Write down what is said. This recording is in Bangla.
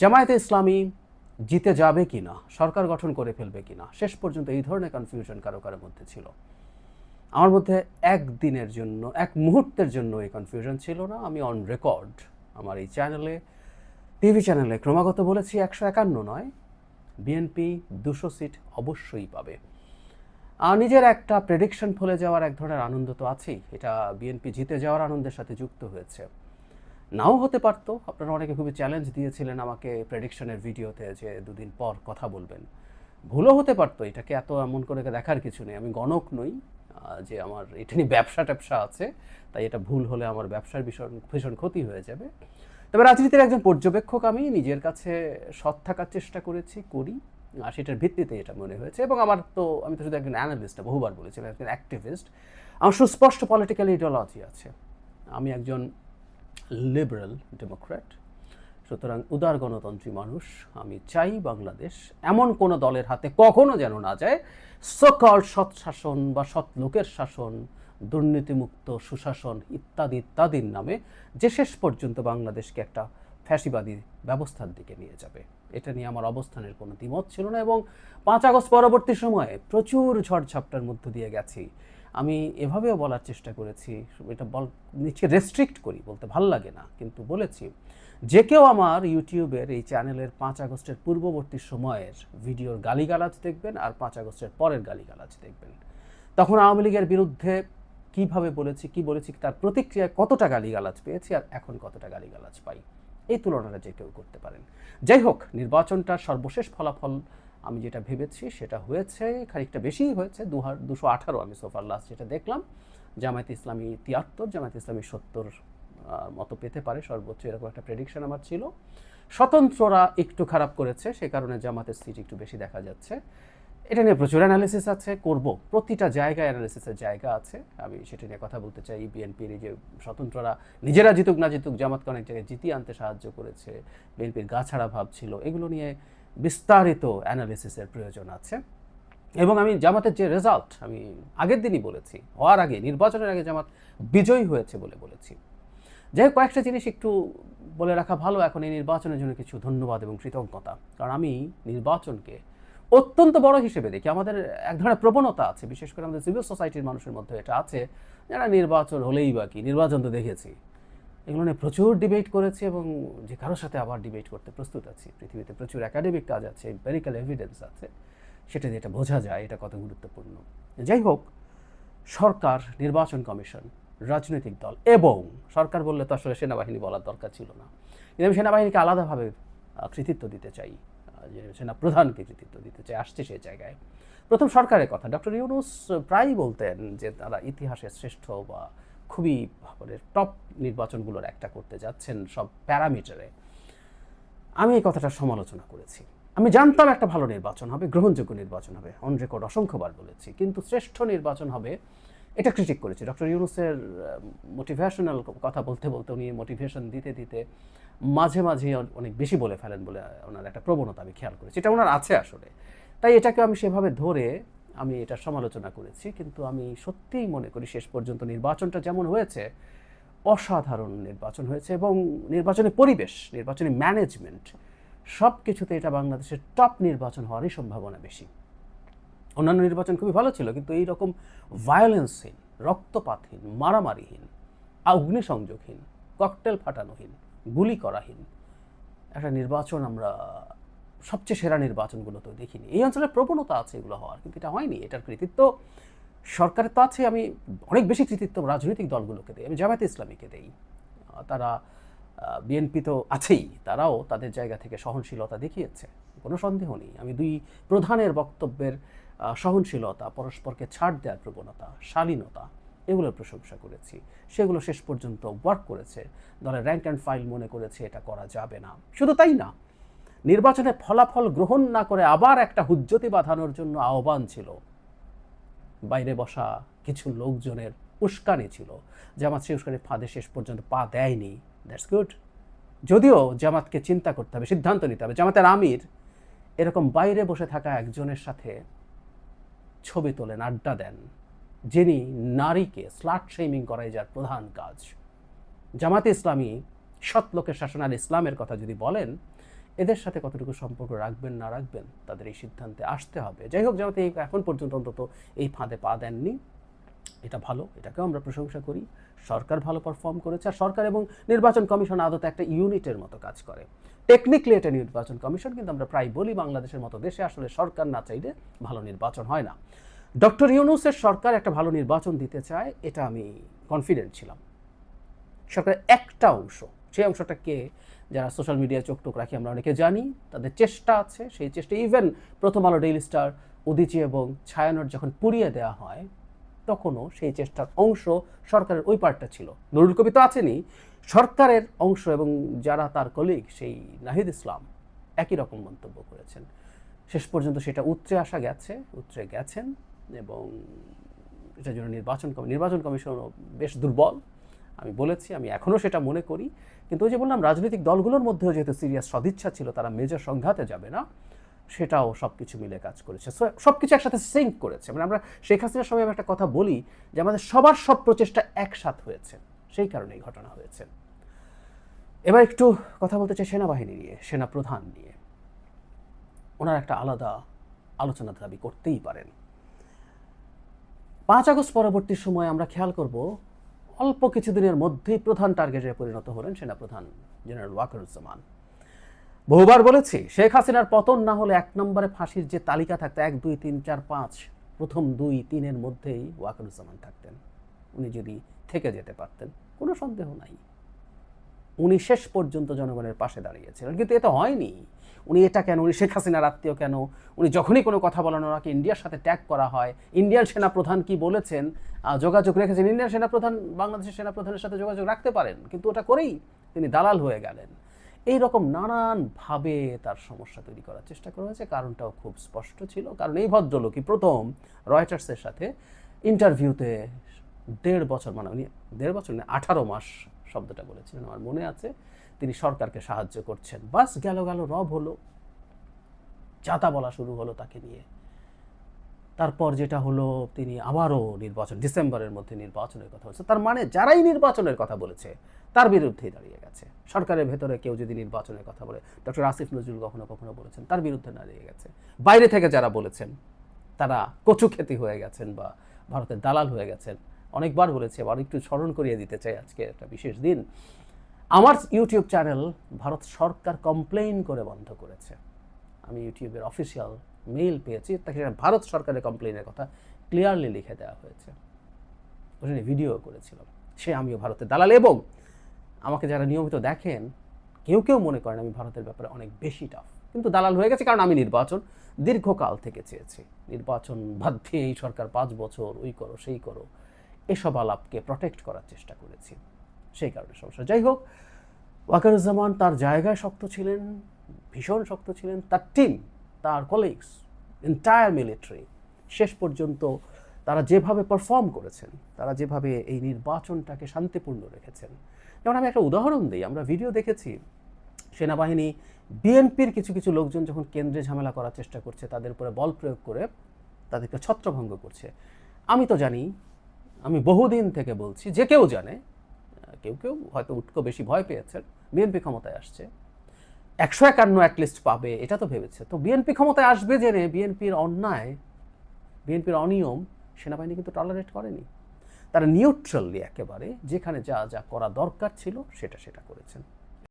জামায়াতে ইসলামী জিতে যাবে কি না? সরকার গঠন করে ফেলবে কি না? শেষ পর্যন্ত এই ধরনের কনফিউশন কারও কারোর মধ্যে ছিল। আমার মধ্যে একদিনের জন্য, এক মুহূর্তের জন্য এই কনফিউশন ছিল না। আমি অন রেকর্ড আমার এই চ্যানেলে টিভি চ্যানেলে ক্রমাগত বলেছি, একশো একান্ন নয় বিএনপি দুশো সিট অবশ্যই পাবে। আর নিজের একটা প্রেডিকশন ফলে যাওয়ার এক ধরনের আনন্দ তো আছেই। এটা বিএনপি জিতে যাওয়ার আনন্দের সাথে যুক্ত হয়েছে। নাও হতে পারতো। আপনারা অনেকে খুবই চ্যালেঞ্জ দিয়েছিলেন আমাকে প্রেডিকশনের ভিডিওতে যে দুদিন পর কথা বলবেন। ভুলও হতে পারতো, এটাকে এত এমন করে দেখার কিছু নেই। আমি গণক নই যে আমার এটা নিয়ে ব্যবসা ট্যাবসা আছে, তাই এটা ভুল হলে আমার ব্যবসার ভীষণ ভীষণ ক্ষতি হয়ে যাবে। তবে রাজনীতির একজন পর্যবেক্ষক আমি, নিজের কাছে সৎ থাকার চেষ্টা করেছি, করি, আর সেটার ভিত্তিতে এটা মনে হয়েছে। এবং আমার তো, আমি তো শুধু একজন অ্যানালিস্ট বহুবার বলেছি, আমি একজন অ্যাক্টিভিস্ট আমার সুস্পষ্ট পলিটিক্যাল ইডিওলজি আছে। আমি একজন লিবারেল ডেমোক্র্যাট সুতরাং উদার গণতন্ত্রী মানুষ, আমি চাই বাংলাদেশ এমন কোনো দলের হাতে কখনো যেন না যায় সকল সৎ শাসন বা সৎ লোকের শাসন, দুর্নীতিমুক্ত সুশাসন ইত্যাদি ইত্যাদির নামে যে শেষ পর্যন্ত বাংলাদেশকে একটা ফ্যাসিবাদী ব্যবস্থার দিকে নিয়ে যাবে। এটা নিয়ে আমার অবস্থানের কোনো দ্বিমত ছিল না এবং পাঁচ আগস্ট পরবর্তী সময়ে প্রচুর ঝড়ঝাপটার মধ্য দিয়ে গেছি। আমি এভাবেও বলার চেষ্টা করেছি, এটা বল নিচে রেস্ট্রিক্ট করি বলতে ভালো লাগে না, কিন্তু বলেছি। যে কেউ আমার ইউটিউবের এই চ্যানেলের পাঁচ আগস্টের পূর্ববর্তী সময়ের ভিডিওর গালিগালাজ দেখবেন আর পাঁচ আগস্টের পরের গালিগালাজ দেখবেন। তখন আওয়ামী লীগের বিরুদ্ধে কীভাবে বলেছি, কি বলেছি, তার প্রতিক্রিয়ায় কতটা গালিগালাজ পেয়েছি আর এখন কতটা গালিগালাজ পাই, এই তুলনাটা যে কেউ করতে পারেন। যাই হোক, নির্বাচনটার সর্বশেষ ফলাফল আমি যেটা ভেবেছি সেটা হয়েছে, খানিকটা বেশিই হয়েছে দু দুশো আঠারো আমি সোফার লাস্ট যেটা দেখলাম। জামায়াত ইসলামী তিয়াত্তর, জামায়াত ইসলামী সত্তর মতো পেতে পারে, সর্বোচ্চ এরকম একটা প্রেডিকশন আমার ছিল। স্বতন্ত্ররা একটু খারাপ করেছে, সে কারণে জামাতের সিট একটু বেশি দেখা যাচ্ছে। এটা নিয়ে প্রচুর অ্যানালিসিস আছে, করব। প্রতিটা জায়গায় অ্যানালিসিসের জায়গা আছে। আমি সেটা নিয়ে কথা বলতে চাই বিএনপির যে স্বতন্ত্ররা নিজেরা জিতুক না জিতুক, জামাতকে অনেক জায়গায় জিতিয়ে আনতে সাহায্য করেছে। বিএনপির গা ছাড়া ভাব ছিল। এগুলো নিয়ে বিস্তারিত অ্যানালিসিসের প্রয়োজন আছে। এবং আমি জামাতের যে রেজাল্ট আমি আগের দিনই বলেছি, হওয়ার আগে, নির্বাচনের আগে জামাত বিজয়ী হয়েছে বলে বলেছি। যাই হোক, কয়েকটা জিনিস একটু বলে রাখা ভালো, এখন এই নির্বাচনের জন্য কিছু ধন্যবাদ এবং কৃতজ্ঞতা। কারণ আমি নির্বাচনকে অত্যন্ত বড় হিসেবে দেখি। আমাদের এক ধরনের প্রবণতা আছে, বিশেষ করে আমাদের সিভিল সোসাইটির মানুষের মধ্যে এটা আছে, যারা নির্বাচন হলেই বা কি, নির্বাচন তো দেখেছি। এগুলো নিয়ে প্রচুর ডিবেট করেছি এবং যে কারোর সাথে আবার ডিবেট করতে প্রস্তুত আছি। পৃথিবীতে প্রচুর একাডেমিক কাজ আছে এম্পেরিক্যাল এভিডেন্স আছে। সেটা যেটা বোঝা যায়, এটা কত গুরুত্বপূর্ণ। যাই হোক, সরকার, নির্বাচন কমিশন, রাজনৈতিক দল এবং সরকার বললে তো আসলে সেনাবাহিনী বলার দরকার ছিল না। কিন্তু আমি সেনাবাহিনীকে আলাদাভাবে কৃতিত্ব দিতে চাই যে সেনা প্রধানকে কৃতিত্ব দিতে চাই, আসছে সেই জায়গায়। প্রথম সরকারের কথা, ডক্টর ইউনুস প্রায়ই বলতেন যে তারা ইতিহাসের শ্রেষ্ঠ বা খুবই মানে টপ নির্বাচনগুলোর একটা করতে যাচ্ছেন সব প্যারামিটারে। আমি এই কথাটা সমালোচনা করেছি। আমি জানতাম একটা ভালো নির্বাচন হবে, গ্রহণযোগ্য নির্বাচন হবে অন রেকর্ড অসংখ্যবার বলেছি, কিন্তু শ্রেষ্ঠ নির্বাচন হবে, এটা ক্রিটিক করেছি। ডক্টর ইউনুসের মোটিভেশনাল কথা বলতে বলতে উনি মোটিভেশন দিতে দিতে মাঝে মাঝে অনেক বেশি বলে ফেলেন বলে ওনার একটা প্রবণতা আমি খেয়াল করেছি। এটা ওনার আছে আসলে। তাই এটাকে আমি সেভাবে ধরে আমি এটা সমালোচনা করেছি, কিন্তু আমি সত্যিই মনে করি শেষ পর্যন্ত নির্বাচনটা যেমন হয়েছে, অসাধারণ নির্বাচন হয়েছে এবং নির্বাচনী পরিবেশ, নির্বাচনী ম্যানেজমেন্ট সব কিছুতে এটা বাংলাদেশের টপ নির্বাচন হওয়ারই সম্ভাবনা বেশি। অন্যান্য নির্বাচন খুবই ভালো ছিল, কিন্তু এই রকম ভায়োলেন্সহীন রক্তপাতহীন, মারামারিহীন অগ্নিসংযোগহীন ককটেল ফাটানোহীন, গুলি করাহীন, একটা নির্বাচন আমরা সবচেয়ে সেরা নির্বাচনগুলো তো দেখিনি। এই অঞ্চলের প্রবণতা আছে এগুলো হওয়ার, কিন্তু এটা হয়নি, এটার কৃতিত্ব সরকারের তো আছে। আমি অনেক বেশি কৃতিত্ব রাজনৈতিক দলগুলোকে দিই, আমি জামায়াতে ইসলামীকে দেই। তারা বিএনপি তো আছেই, তারাও তাদের জায়গা থেকে সহনশীলতা দেখিয়েছে, কোনো সন্দেহ নেই। আমি দুই প্রধানের বক্তব্যের সহনশীলতা, পরস্পরকে ছাড় দেওয়ার প্রবণতা, শালীনতা, এগুলোর প্রশংসা করেছি। সেগুলো শেষ পর্যন্ত ওয়ার্ক করেছে। দলের র্যাঙ্ক অ্যান্ড ফাইল মনে করেছে, এটা করা যাবে না। শুধু তাই না নির্বাচনে ফলাফল গ্রহণ না করে আবার একটা হুজ্জতি বাঁধানোর জন্য আহ্বান ছিল। বাইরে বসা কিছু লোকজনের উস্কানি ছিল। জামাত সেই উস্কানির ফাঁদে শেষ পর্যন্ত পা দেয়নি। দ্যাটস গুড যদিও জামাতকে চিন্তা করতে হবে, সিদ্ধান্ত নিতে হবে। জামাতের আমির এরকম বাইরে বসে থাকা একজনের সাথে ছবি তোলেন, আড্ডা দেন। যিনি নারীকে স্লাট শেমিং করাই যার প্রধান কাজ। জামাতে ইসলামী সৎ লোকের শাসন আর ইসলামের কথা যদি বলেন এদের সাথে কতটুকু সম্পর্ক রাখবেন, না রাখবেন, তাদের এই সিদ্ধান্তে আসতে হবে। যাই হোক, জামাতে এখন পর্যন্ত অন্তত এই ফাঁদে পা দেননি। এটা ভালো, এটাকেও আমরা প্রশংসা করি। সরকার ভালো পারফর্ম করেছে, আর সরকার এবং নির্বাচন কমিশন আদতে একটা ইউনিটের মতো কাজ করে। টেকনিক্যালি এটা নির্বাচন কমিশন, কিন্তু আমরা প্রায় বলি বাংলাদেশের মতো দেশে আসলে সরকার না চাইলে ভালো নির্বাচন হয় না। ডক্টর ইউনুসের সরকার একটা ভালো নির্বাচন দিতে চায়, এটা আমি কনফিডেন্ট ছিলাম। সরকারের একটা অংশ, সেই অংশটা কে? যারা সোশ্যাল মিডিয়ায় চোখ টোক রাখি, আমরা অনেকে জানি, তাদের চেষ্টা আছে, সেই চেষ্টা ইভেন প্রথম আলো ডেইলি স্টার উদিচি এবং ছায়ানট যখন পুড়িয়ে দেওয়া হয়, তখনও সেই চেষ্টার অংশ সরকারের ওই পার্টটা ছিল। নুরুল কবি তো আছেনই, সরকারের অংশ এবং যারা তার কলিগ সেই নাহিদ ইসলাম, একই রকম মন্তব্য করেছেন। শেষ পর্যন্ত সেটা উতরে আসা গেছে উতরে গেছেন এবং এটার জন্য নির্বাচন নির্বাচন কমিশনও বেশ দুর্বল। আমি বলেছি, আমি এখনও সেটা মনে করি। কিন্তু ওই যে বললাম, রাজনৈতিক দলগুলোর মধ্যেও যেহেতু সিরিয়াস সদিচ্ছা ছিল, তারা মেজর সংঘাতে যাবে না, সেটাও সব কিছু মিলে কাজ করেছে। সব কিছু একসাথে সিঙ্ক করেছে। মানে আমরা শেখ হাসিনার সময় একটা কথা বলি যে, আমাদের সবার সব প্রচেষ্টা একসাথ হয়েছে। সেই কারণে এই ঘটনা হয়েছে। এবার একটু কথা বলতে চাই সেনাবাহিনী নিয়ে, সেনা প্রধান নিয়ে। ওনার একটা আলাদা আলোচনা দাবি করতেই পারেন। পাঁচ আগস্ট পরবর্তী সময় আমরা খেয়াল করব অল্প কিছুদিনের মধ্যেই প্রধান টার্গেটে পরিণত হলেন সেনাপ্রধান জেনারেল ওয়াকারুজ্জামান। বহুবার বলেছি, শেখ হাসিনার পতন না হলে এক নম্বরে ফাঁসির যে তালিকা থাকতো, এক, দুই, তিন, চার, পাঁচ, প্রথম দুই, তিনের মধ্যেই ওয়াকারুজ্জামান থাকতেন। উনি যদি থেকে যেতে পারতেন, কোনো সন্দেহ নাই। উনি শেষ পর্যন্ত জনগণের পাশে দাঁড়িয়েছিলেন, কিন্তু এ তো হয়নি। উনি এটা কেন, উনি শেখ হাসিনার আত্মীয় কেন? উনি যখনই কোনো কথা বলানো, ওনাকে ইন্ডিয়ার সাথে ট্যাগ করা হয়। ইন্ডিয়ান সেনাপ্রধান কি বলেছেন? যোগাযোগ রেখেছেন। ইন্ডিয়ান সেনাপ্রধান বাংলাদেশের সেনাপ্রধানের সাথে যোগাযোগ রাখতে পারেন, কিন্তু ওটা করেই তিনি দালাল হয়ে গেলেন। এই রকম নানানভাবে তার সমস্যা তৈরি করার চেষ্টা করা হয়েছে। কারণটাও খুব স্পষ্ট ছিল। কারণ এই ভদ্রলোকই প্রথম রয়টার্সের সাথে ইন্টারভিউতে দেড় বছর মানে উনি দেড় বছর না, আঠারো মাস শব্দটা বলেছিলেন, আমার মনে আছে। তিনি সরকারকে সাহায্য করছেন। বাস গেল গেল, রব হলো। চাতা বলা শুরু হলো তাকে নিয়ে। তারপর যেটা হলো, তিনি আবারও নির্বাচন, ডিসেম্বরের মধ্যে নির্বাচনের কথা বলছে। তার মানে যারাই নির্বাচনের কথা বলেছে, তার বিরুদ্ধেই দাঁড়িয়ে গেছে। সরকারের ভেতরে কেউ যদি নির্বাচনের কথা বলে, ডক্টর আসিফ নজরুল কখনো কখনো বলেছেন, তার বিরুদ্ধে দাঁড়িয়ে গেছে। বাইরে থেকে যারা বলেছেন, তারা কচু খেতি হয়ে গেছেন বা ভারতের দালাল হয়ে গেছেন। অনেকবার বলেছে, আবার একটু স্মরণ করিয়ে দিতে চাই আজকে একটা বিশেষ দিন। আমার ইউটিউব চ্যানেল ভারত সরকার কমপ্লেন করে বন্ধ করেছে। আমি ইউটিউবের অফিসিয়াল মেইল পেয়েছি, তাকে ভারত সরকারের কমপ্লেনের কথা ক্লিয়ারলি লিখে দেওয়া হয়েছে। ওটা নিয়ে ভিডিও করেছিলাম। সে আমিও ভারতের দালাল এবং আমাকে যারা নিয়মিত দেখেন, কেউ কেউ মনে করেন আমি ভারতের ব্যাপারে অনেক বেশি টাফ কিন্তু দালাল হয়ে গেছে কারণ আমি নির্বাচন দীর্ঘকাল থেকে চেয়েছি। নির্বাচন বাদ দিয়ে এই সরকার পাঁচ বছর, ওই করো, সেই করো, এসব আলাপকে প্রটেক্ট করার চেষ্টা করেছি। সেই কারণে সমস্যা। যাই হোক, ওয়াকারুজ্জামান তার জায়গায় শক্ত ছিলেন, ভীষণ শক্ত ছিলেন। তার টিম তার কলিগস এন্টায়ার মিলিটারি শেষ পর্যন্ত তারা যেভাবে পারফর্ম করেছেন, তারা যেভাবে এই নির্বাচনটাকে শান্তিপূর্ণ রেখেছেন। যেমন আমি একটা উদাহরণ দিই, আমরা ভিডিও দেখেছি, সেনাবাহিনী বিএনপির কিছু কিছু লোকজন যখন কেন্দ্রে ঝামেলা করার চেষ্টা করছে, তাদের উপরে বল প্রয়োগ করে তাদেরকে ছত্রভঙ্গ করছে। আমি তো জানি, আমি বহুদিন থেকে বলছি, যে কেউ জানে কেউ কেউ হয়তো উটকো বেশি ভয় পেয়েছেন বিএনপি ক্ষমতায় আসছে। একশো একান্ন অ্যাটলিস্ট পাবে, এটা তো ভেবেছে। তো বিএনপি ক্ষমতায় আসবে জেনে বিএনপির অন্যায়, বিএনপির অনিয়ম সেনাবাহিনী কিন্তু টলারেট করেনি। তারা নিউট্রালি একেবারে, যেখানে যা যা করা দরকার ছিল সেটা সেটা করেছেন।